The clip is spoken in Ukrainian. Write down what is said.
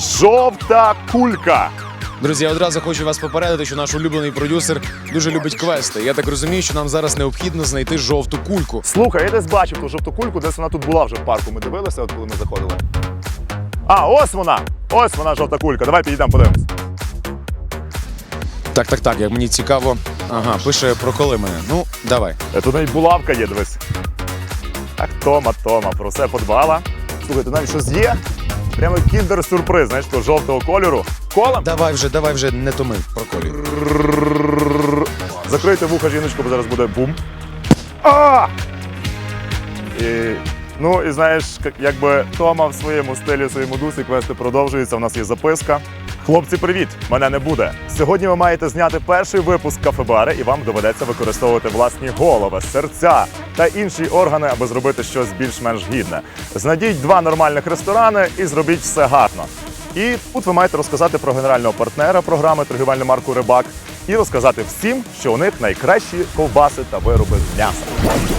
Жовта кулька. Друзі, я одразу хочу вас попередити, що наш улюблений продюсер дуже любить квести. Я так розумію, що нам зараз необхідно знайти жовту кульку. Слухай, я десь бачив ту жовту кульку, десь вона тут була вже в парку. Ми дивилися, от коли ми заходили. А, ось вона! Ось вона жовта кулька. Давай підійдемо, подивимось. Так, так, так, як мені цікаво. Ага, пише про коли мене. Ну, давай. Е, Тут навіть булавка є, дивись. Так, Тома, Тома, про все подбала. Слухай, тут навіть щось є. Прямо кіндер-сюрприз, знаєш, того жовтого кольору. Колом. Давай вже, давай вже не томи про колір. Закрийте вуха жіночку, бо зараз буде бум. А! І, ну і знаєш, якби Тома в своєму стилі, в своєму дусі квести продовжуються. У нас є записка. Хлопці, привіт! Мене не буде. Сьогодні ви маєте зняти перший випуск кафебари, і вам доведеться використовувати власні голови, серця та інші органи, аби зробити щось більш-менш гідне. Знайдіть два нормальних ресторани і зробіть все гарно. І тут ви маєте розказати про генерального партнера програми торгівельну марку Рибак і розказати всім, що у них найкращі ковбаси та вироби з м'яса.